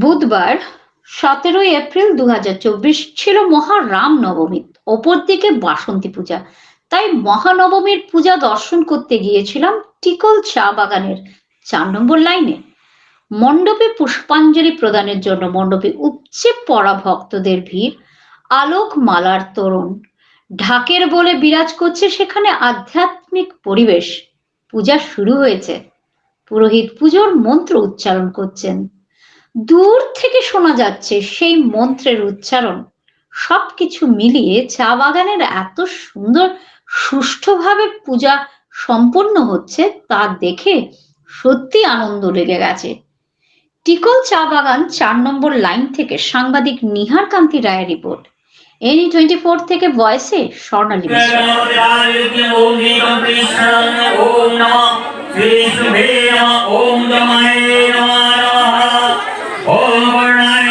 বুধবার সতেরোই এপ্রিল দু হাজার চব্বিশ ছিল মহারাম নবমী ওপর দিকে বাসন্তী পূজা। তাই মহানবমীর পূজা দর্শন করতে গিয়েছিলাম টিকল চা বাগানের চার নম্বর লাইনে। মণ্ডপে পুষ্পাঞ্জলি প্রদানের জন্য মণ্ডপে উপচে পড়া ভক্তদের ভিড় আলোক মালার তরুণ। ঢাকের বলে বিরাজ করছে সেখানে আধ্যাত্মিক পরিবেশ। পূজা শুরু হয়েছে। পুরোহিত পুজোর মন্ত্র উচ্চারণ করছেন। দূর থেকে শোনা যাচ্ছে সেই মন্ত্রের উচ্চারণ সবকিছু মিলিয়ে চা বাগানের এত সুন্দর সুষ্ঠুভাবে পূজা সম্পন্ন হচ্ছে তা দেখে সত্যি আনন্দ লেগে গেছে টিকল চা বাগান চার নম্বর লাইন থেকে সাংবাদিক নিহার কান্তি রায়ের রিপোর্ট এনি টোয়েন্টি ফোর থেকে ভয়েসে স্বর্ণালী